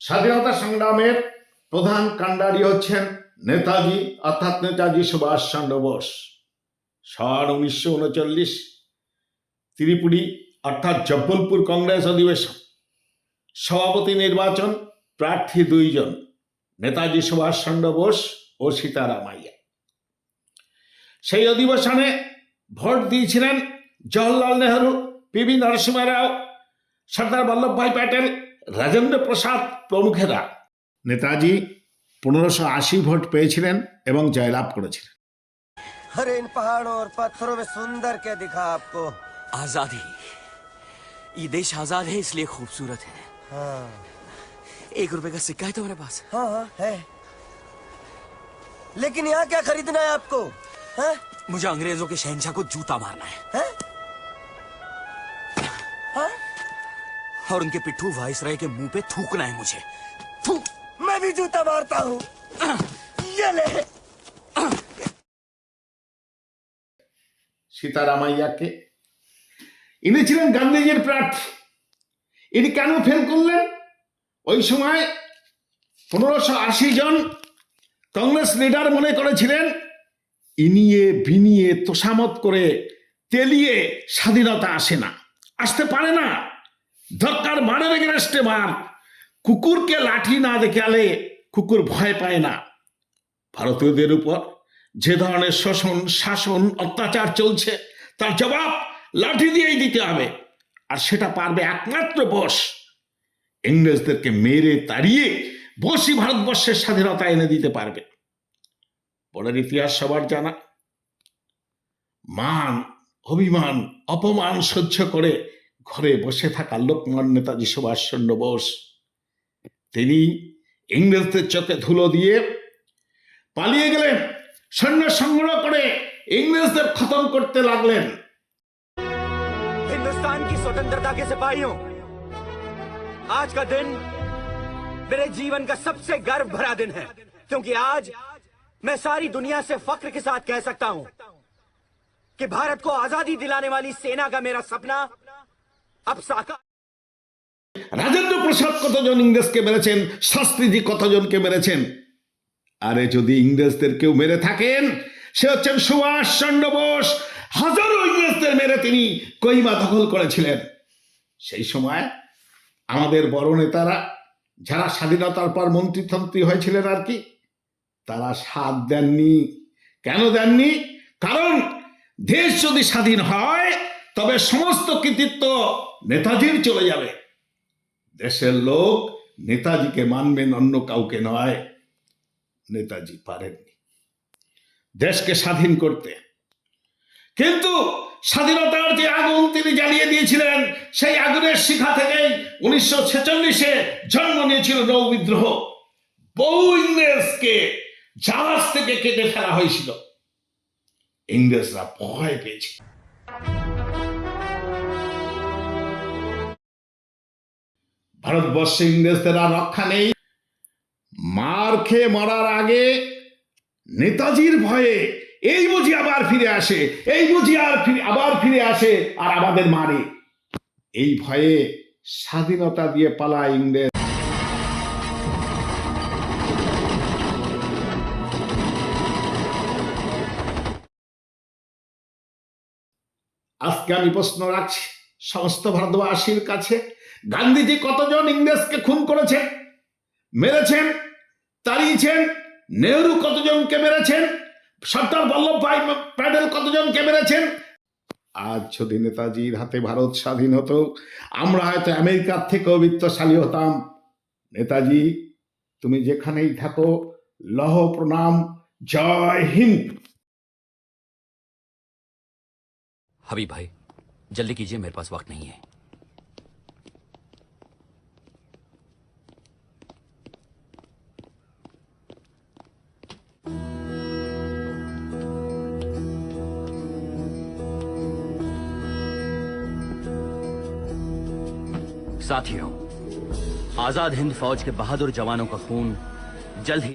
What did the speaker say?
স্বাধীনতা সংগ্রামের প্রধান কাণ্ডারি হচ্ছেন নেতাজি, অর্থাৎ নেতাজি সুভাষচন্দ্র বোস। সন উনিশশো উনচল্লিশ, ত্রিপুরী, অর্থাৎ জব্বলপুর কংগ্রেস অধিবেশন। সভাপতি নির্বাচন, প্রার্থী দুইজন, নেতাজি সুভাষচন্দ্র বোস ও সীতারামাইয়া। সেই অধিবেশনে ভোট দিয়েছিলেন জওহরলাল নেহরু পিবি নরসিংহ রাও সর্দার বল্লভভাই প্যাটেল রাজেন্দ্র প্রসাদ প্রমুখেরা নেতাজি পনেরোশো আশি ভোট পেয়েছিলেন এবং জয়লাভ করেছিলেন अरे इन पहाड़ों और पत्थरों में सुंदर क्या दिखा आपको आजादी ये देश आजाद है इसलिए खूबसूरत है हाँ एक रुपए का सिक्का है तुम्हारे पास हाँ हाँ है लेकिन यहाँ क्या खरीदना है आपको हैं? मुझे अंग्रेजों के शहनशाह को जूता मारना है हैं? हाँ? और उनके पिट्ठू वाइसराय के मुंह पे थूकना है मुझे थूक मैं भी जूता मारता हूँ ये ले সীতারামাইয়াকে ইনি ছিলেন গান্ধীজির প্রার্থী ইনি কেন ফেল করলেন ওই সময় পনেরোশো আশি জন কংগ্রেস লিডার মনে করেছিলেন ইনিয়ে বিনিয়ে তোষামত করে তেলিয়ে স্বাধীনতা আসে না আসতে পারে না ধক্কার মারের এগেনস্টে মার কুকুরকে লাঠি না দেখালে কুকুর ভয় পায় না। ভারতীয়দের উপর যে ধরনের শোষণ, শাসন, অত্যাচার চলছে, তার জবাব লাঠি দিয়েই দিতে হবে। আর সেটা পারবে একমাত্র বস। ইংরেজদেরকে মেরে তাড়িয়ে বসই ভারতবর্ষের স্বাধীনতা এনে দিতে পারবে। পরের ইতিহাস সবার জানা। মান, অভিমান, অপমান সহ্য করে ঘরে বসে থাকা লোকমান নেতাজি সুভাষচন্দ্র বোস তিনি ইংরেজদের চোখে ধুলো দিয়ে পালিয়ে গেলেন সৈন্য সংগ্রহ করে ইংরেজদের খতম করতে লাগলেন हिंदुस्तान की स्वतंत्रता के सिपाहियों आज का दिन मेरे जीवन का सबसे गर्व भरा दिन है क्योंकि आज मैं सारी दुनिया से फख्र के साथ कह सकता हूं कि भारत को आजादी दिलाने वाली सेना का मेरा सपना अब साकार রাজেন্দ্র প্রসাদ কতজন ইংরেজকে মেরেছেন? শাস্ত্রীজি কতজনকে মেরেছেন? আরে, যদি ইংরেজদের কেউ মেরে থাকেন, সে হচ্ছেন সুভাষ চন্দ্র বোস। হাজারো ইংরেজদের মেরে তিনি কইমা দখল করেছিলেন। সেই সময় আমাদের বড় নেতারা, যারা স্বাধীনতার পর মন্ত্রীতন্ত্রী হয়েছিলেন আর কি, তারা সাথ দেননি। কেন দেননি? কারণ দেশ যদি স্বাধীন হয় তবে সমস্ত কৃতিত্ব নেতাজির চলে যাবে। দেশের লোক নেতাজিকে মানবেন অন্য কাউকে নয়, নেতাজি পারেননি। দেশকে স্বাধীন করতে। কিন্তু স্বাধীনতার যে আগুন তিনি জ্বালিয়ে দিয়েছিলেন, সেই আগুনের শিখা থেকেই উনিশশো ছেচল্লিশে জন্ম নিয়েছিল নৌ বিদ্রোহ। বহু ইংরেজকে জাহাজ থেকে কেটে ফেলা হয়েছিল। ইংরেজরা ভয় পেয়েছিল। ভারতবর্ষে ইংরেজদের আর রক্ষা নেই। মার খেয়ে মরার আগে নেতাজির ভয়ে এই বুঝি আবার ফিরে আসে, এই বুঝি আর ফিরে, আবার ফিরে আসে আর আমাদের মারে। এই ভয়ে স্বাধীনতা দিয়ে পালায় ইংরেজ। আজকে আমি প্রশ্ন রাখছি। সমস্ত ভারতবাসীর কাছে গান্ধীজি কতজন ইংরেজকে খুন করেছেন? মেরেছেন? তাড়িয়েছেন? নেহরু কতজনকে মেরেছেন? সর্দার বল্লভভাই প্যাডেল কতজনকে মেরেছেন? আজ যদি নেতাজির হাতে ভারত স্বাধীন হতো, আমরা হয়তো আমেরিকার থেকেও বিত্তশালী হতাম। নেতাজি, তুমি যেখানেই থাকো, লহ প্রণাম, জয় হিন্দ। হাবি ভাই जल्दी कीजिए, मेरे पास वक्त नहीं है। साथियों, आज़ाद हिंद फौज के बहादुर जवानों का खून जल्द ही